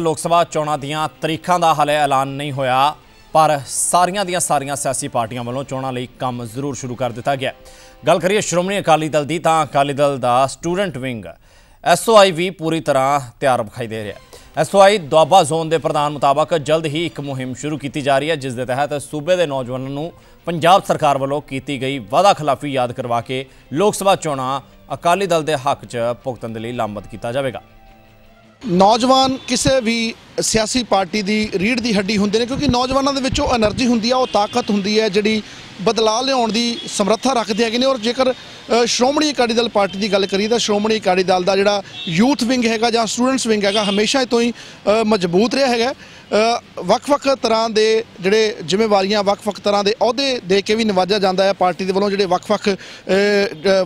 ਲੋਕ ਸਭਾ ਚੋਣਾਂ ਦੀਆਂ ਤਰੀਕਾਂ ਦਾ ਹਾਲੇ ਐਲਾਨ ਨਹੀਂ ਹੋਇਆ, ਪਰ ਸਾਰੀਆਂ ਦੀਆਂ ਸਾਰੀਆਂ ਸਿਆਸੀ ਪਾਰਟੀਆਂ ਵੱਲੋਂ ਚੋਣਾਂ ਲਈ ਕੰਮ ਜ਼ਰੂਰ ਸ਼ੁਰੂ ਕਰ ਦਿੱਤਾ ਗਿਆ। ਗੱਲ ਕਰੀਏ ਸ਼੍ਰੋਮਣੀ ਅਕਾਲੀ ਦਲ ਦੀ, ਤਾਂ ਅਕਾਲੀ ਦਲ ਦਾ ਸਟੂਡੈਂਟ ਵਿੰਗ ਐਸਓਆਈ ਵੀ ਪੂਰੀ ਤਰ੍ਹਾਂ ਤਿਆਰ ਵਿਖਾਈ ਦੇ ਰਿਹਾ ਹੈ। ਐਸਓਆਈ ਦੁਆਬਾ ਜ਼ੋਨ ਦੇ ਪ੍ਰਧਾਨ ਮੁਤਾਬਕ ਜਲਦ ਹੀ ਇੱਕ ਮੁਹਿੰਮ ਸ਼ੁਰੂ ਕੀਤੀ ਜਾ ਰਹੀ ਹੈ, ਜਿਸ ਦੇ ਤਹਿਤ ਸੂਬੇ ਦੇ ਨੌਜਵਾਨਾਂ ਨੂੰ ਪੰਜਾਬ ਸਰਕਾਰ ਵੱਲੋਂ ਕੀਤੀ ਗਈ ਵਾਅਦਾ ਖਿਲਾਫੀ ਯਾਦ ਕਰਵਾ ਕੇ ਲੋਕ ਸਭਾ ਚੋਣਾਂ ਅਕਾਲੀ ਦਲ ਦੇ ਹੱਕ 'ਚ ਭੁਗਤਣ ਦੇ ਲਈ ਲਾਮਬਦ ਕੀਤਾ ਜਾਵੇਗਾ। ਨੌਜਵਾਨ ਕਿਸੇ ਵੀ ਸਿਆਸੀ ਪਾਰਟੀ ਦੀ ਰੀੜ ਦੀ ਹੱਡੀ ਹੁੰਦੇ ਨੇ ਕਿਉਂਕਿ ਨੌਜਵਾਨਾਂ ਦੇ ਵਿੱਚ ਉਹ એનર્ਜੀ ਹੁੰਦੀ ਆ, ਉਹ ਤਾਕਤ ਹੁੰਦੀ ਹੈ, ਜਿਹੜੀ ਬਦਲਾਅ ਲਿਆਉਣ ਦੀ ਸਮਰੱਥਾ ਰੱਖਦੇ ਹੈਗੇ ਨੇ। ਔਰ ਜੇਕਰ ਸ਼੍ਰੋਮਣੀ ਅਕਾਲੀ ਦਲ ਪਾਰਟੀ ਦੀ ਗੱਲ ਕਰੀਏ ਤਾਂ ਸ਼੍ਰੋਮਣੀ ਅਕਾਲੀ ਦਲ ਦਾ ਜਿਹੜਾ ਯੂਥ ਵਿੰਗ ਹੈਗਾ ਜਾਂ ਸਟੂਡੈਂਟਸ ਵਿੰਗ ਹੈਗਾ, ਹਮੇਸ਼ਾ ਤੋਂ ਹੀ ਮਜ਼ਬੂਤ ਰਿਹਾ ਹੈਗਾ। ਵੱਖ-ਵੱਖ ਤਰ੍ਹਾਂ ਦੇ ਜਿਹੜੇ ਜ਼ਿੰਮੇਵਾਰੀਆਂ, ਵੱਖ-ਵੱਖ ਤਰ੍ਹਾਂ ਦੇ ਅਹੁਦੇ ਦੇ ਕੇ ਵੀ ਨਿਵਾਜਿਆ ਜਾਂਦਾ ਹੈ। ਪਾਰਟੀ ਦੇ ਵੱਲੋਂ ਜਿਹੜੇ ਵੱਖ-ਵੱਖ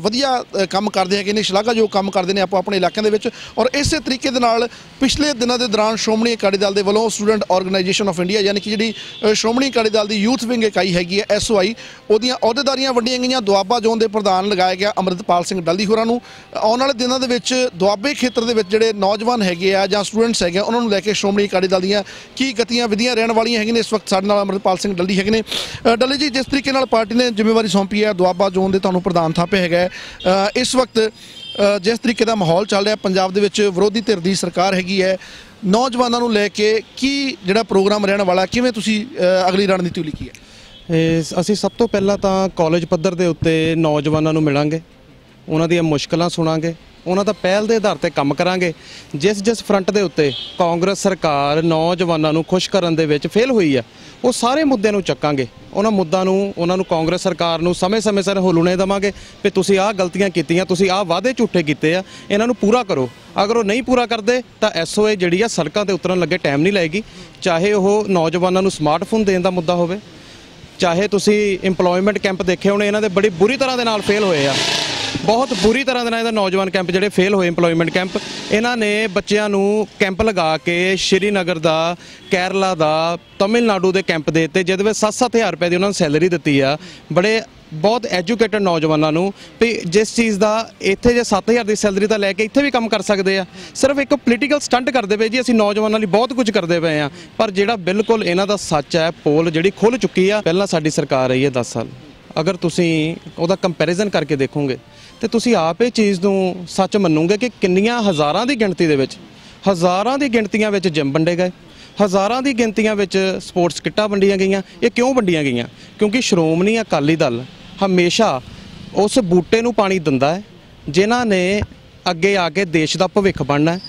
ਵਧੀਆ ਕੰਮ ਕਰਦੇ ਹੈਗੇ ਨੇ, ਸ਼ਲਾਘਾਯੋਗ ਕੰਮ ਕਰਦੇ ਨੇ ਆਪੋ ਆਪਣੇ ਇਲਾਕਿਆਂ ਦੇ ਵਿੱਚ। ਔਰ ਇਸੇ ਤਰੀਕੇ ਦੇ ਨਾਲ ਪਿਛਲੇ ਦਿਨਾਂ ਦੇ ਦੌਰਾਨ ਸ਼੍ਰੋਮਣੀ ਅਕਾਲੀ ਦਲ ਦੇ ਵੱਲੋਂ ਸਟੂਡੈਂਟ ਆਰਗੇਨਾਈਜੇਸ਼ਨ ਆਫ ਇੰਡੀਆ ਯਾਨੀ ਕਿ ਜਿਹੜੀ ਸ਼੍ਰੋਮਣੀ ਅਕਾਲੀ ਦਲ ਦੀ ਯੂਥ ਵਿੰਗ ਇਕਾਈ ਹੈਗੀ ਹੈ ਐਸਓਆਈ ਉਹਦੀਆਂ ਅਹੁਦੇਦਾਰੀਆਂ ਵੰਡੀਆਂ ਗਈਆਂ। ਦੁਆਬਾ ਜ਼ੋਨ ਦੇ ਪ੍ਰਧਾਨ ਲਗਾਇਆ ਗਿਆ ਅੰਮ੍ਰਿਤਪਾਲ ਸਿੰਘ ਡੱਲੀ ਹੋਰਾਂ ਨੂੰ। ਆਉਣ ਵਾਲੇ ਦਿਨਾਂ ਦੇ ਵਿੱਚ ਦੁਆਬੇ ਖੇਤਰ ਦੇ ਵਿੱਚ ਜਿਹੜੇ ਨੌਜਵਾਨ ਹੈਗੇ ਆ ਜਾਂ ਸਟੂਡੈਂਟਸ ਹੈਗੇ ਆ, ਉਹਨਾਂ ਨੂੰ ਲੈ ਕੇ ਸ਼੍ਰੋਮਣੀ ਅਕਾਲੀ ਦਲ ਦੀਆਂ ਕੀ ਗਤੀਆਂ ਵਿਧੀਆਂ ਰਹਿਣ ਵਾਲੀਆਂ ਹੈਗੀਆਂ ਨੇ? ਇਸ ਵਕਤ ਸਾਡੇ ਨਾਲ ਅੰਮ੍ਰਿਤਪਾਲ ਸਿੰਘ ਡੱਲੀ ਹੈਗੇ ਨੇ। ਡੱਲੀ ਜੀ, ਜਿਸ ਤਰੀਕੇ ਨਾਲ ਪਾਰਟੀ ਨੇ ਜ਼ਿੰਮੇਵਾਰੀ ਸੌਂਪੀ ਹੈ, ਦੁਆਬਾ ਜ਼ੋਨ ਦੇ ਤੁਹਾਨੂੰ ਪ੍ਰਧਾਨ ਥਾਪੇ ਹੈਗਾ ਇਸ ਵਕਤ ਜਿਸ ਤਰੀਕੇ ਦਾ ਮਾਹੌਲ ਚੱਲ ਰਿਹਾ, ਪੰਜਾਬ ਦੇ ਵਿੱਚ ਵਿਰੋਧੀ ਧਿਰ ਦੀ ਸਰਕਾਰ ਹੈਗੀ ਹੈ। ਨੌਜਵਾਨਾਂ ਨੂੰ ਲੈ ਕੇ ਕੀ ਜਿਹੜਾ ਪ੍ਰੋਗਰਾਮ ਰਹਿਣ ਵਾਲਾ, ਕਿਵੇਂ ਤੁਸੀਂ ਅਗਲੀ ਰਣਨੀਤੀ ਲਿਖੀ ਹੈ? ਅਸੀਂ ਸਭ ਤੋਂ ਪਹਿਲਾਂ ਤਾਂ ਕਾਲਜ ਪੱਧਰ ਦੇ ਉੱਤੇ ਨੌਜਵਾਨਾਂ ਨੂੰ ਮਿਲਾਂਗੇ। ਉਹਨਾਂ ਦੀਆਂ ਮੁਸ਼ਕਲਾਂ ਸੁਣਾਂਗੇ। ਉਹਨਾਂ ਦਾ ਪਹਿਲ ਦੇ ਆਧਾਰ ਤੇ ਕੰਮ ਕਰਾਂਗੇ। ਜਿਸ ਜਿਸ ਫਰੰਟ ਦੇ ਉੱਤੇ ਕਾਂਗਰਸ ਸਰਕਾਰ ਨੌਜਵਾਨਾਂ ਨੂੰ ਖੁਸ਼ ਕਰਨ ਦੇ ਵਿੱਚ ਫੇਲ ਹੋਈ ਆ ਉਹ ਸਾਰੇ ਮੁੱਦਿਆਂ ਨੂੰ ਚੱਕਾਂਗੇ। ਉਹਨਾਂ ਮੁੱਦਿਆਂ ਨੂੰ, ਉਹਨਾਂ ਨੂੰ ਕਾਂਗਰਸ ਸਰਕਾਰ ਨੂੰ ਸਮੇਂ-ਸਮੇਂ ਸਿਰ ਹੁਲੁਣੇ ਦੇਵਾਂਗੇ ਵੀ ਤੁਸੀਂ ਆਹ ਗਲਤੀਆਂ ਕੀਤੀਆਂ, ਤੁਸੀਂ ਆਹ ਵਾਅਦੇ ਝੂਠੇ ਕੀਤੇ ਆ, ਇਹਨਾਂ ਨੂੰ ਪੂਰਾ ਕਰੋ। ਅਗਰ ਉਹ ਨਹੀਂ ਪੂਰਾ ਕਰਦੇ, ਤਾਂ ਐਸਓਏ ਜਿਹੜੀ ਆ ਸੜਕਾਂ ਤੇ ਉਤਰਨ ਲੱਗੇ ਟਾਈਮ ਨਹੀਂ ਲਾਏਗੀ। ਚਾਹੇ ਉਹ ਨੌਜਵਾਨਾਂ ਨੂੰ ਸਮਾਰਟਫੋਨ ਦੇਣ ਦਾ ਮੁੱਦਾ ਹੋਵੇ, ਚਾਹੇ ਤੁਸੀਂ EMPLOYMENT ਕੈਂਪ ਦੇਖੇ ਹੋਣੇ, ਇਹਨਾਂ ਦੇ ਬੜੀ ਬੁਰੀ ਤਰ੍ਹਾਂ ਦੇ ਨਾਲ ਫੇਲ ਹੋਏ ਆ। ਬਹੁਤ ਬੁਰੀ ਤਰ੍ਹਾਂ ਦੇ ਨਾਲ ਇਹਦਾ ਨੌਜਵਾਨ ਕੈਂਪ ਜਿਹੜੇ ਫੇਲ ਹੋਏ EMPLOYMENT ਕੈਂਪ, ਇਹਨਾਂ ਨੇ ਬੱਚਿਆਂ ਨੂੰ ਕੈਂਪ ਲਗਾ ਕੇ ਸ਼੍ਰੀਨਗਰ ਦਾ, ਕੇਰਲਾ ਦਾ, ਤਮਿਲਨਾਡੂ ਦੇ ਕੈਂਪ ਦੇ ਦਿੱਤੇ, ਜਿਹਦੇ ਵਿੱਚ 7-7000 ਰੁਪਏ ਦੀ ਉਹਨਾਂ ਨੂੰ ਸੈਲਰੀ ਦਿੱਤੀ ਆ। ਬੜੇ ਬਹੁਤ ਐਜੂਕੇਟਡ ਨੌਜਵਾਨਾਂ ਨੂੰ ਵੀ ਜਿਸ ਚੀਜ਼ ਦਾ ਇੱਥੇ ਜੇ 7000 ਦੀ ਸੈਲਰੀ ਤਾਂ ਲੈ ਕੇ ਇੱਥੇ ਵੀ ਕੰਮ ਕਰ ਸਕਦੇ ਆ। ਸਿਰਫ ਇੱਕ ਪੋਲੀਟੀਕਲ ਸਟੰਟ ਕਰਦੇ ਪਏ ਜੀ, ਅਸੀਂ ਨੌਜਵਾਨਾਂ ਲਈ ਬਹੁਤ ਕੁਝ ਕਰਦੇ ਪਏ ਆ। ਪਰ ਜਿਹੜਾ ਬਿਲਕੁਲ ਇਹਨਾਂ ਦਾ ਸੱਚ ਹੈ ਪੋਲ ਜਿਹੜੀ ਖੁੱਲ ਚੁੱਕੀ ਆ, ਪਹਿਲਾਂ ਸਾਡੀ ਸਰਕਾਰ ਰਹੀ ਹੈ 10 ਸਾਲ। ਅਗਰ ਤੁਸੀਂ ਉਹਦਾ ਕੰਪੈਰੀਜ਼ਨ ਕਰਕੇ ਦੇਖੋਗੇ, ਤੇ ਤੁਸੀਂ ਆਪ ਇਹ ਚੀਜ਼ ਨੂੰ ਸੱਚ ਮੰਨੋਗੇ ਕਿ ਕਿੰਨੀਆਂ ਹਜ਼ਾਰਾਂ ਦੀ ਗਿਣਤੀ ਦੇ ਵਿੱਚ, ਹਜ਼ਾਰਾਂ ਦੀ ਗਿਣਤੀਆਂ ਵਿੱਚ ਜਿਮ ਵੰਡੇ ਗਏ, ਹਜ਼ਾਰਾਂ ਦੀ ਗਿਣਤੀਆਂ ਵਿੱਚ ਸਪੋਰਟਸ ਕਿੱਟਾਂ ਵੰਡੀਆਂ ਗਈਆਂ, ਇਹ ਕਿਉਂ ਵੰਡੀਆਂ ਗਈਆਂ? ਕਿਉਂਕਿ ਸ਼੍ਰੋਮਣੀ ਅਕਾਲੀ ਦਲ ਹਮੇਸ਼ਾ ਉਸ ਬੂਟੇ ਨੂੰ ਪਾਣੀ ਦਿੰਦਾ ਹੈ, ਜਿਨ੍ਹਾਂ ਨੇ ਅੱਗੇ ਆ ਕੇ ਦੇਸ਼ ਦਾ ਭਵਿੱਖ ਬਣਨਾ ਹੈ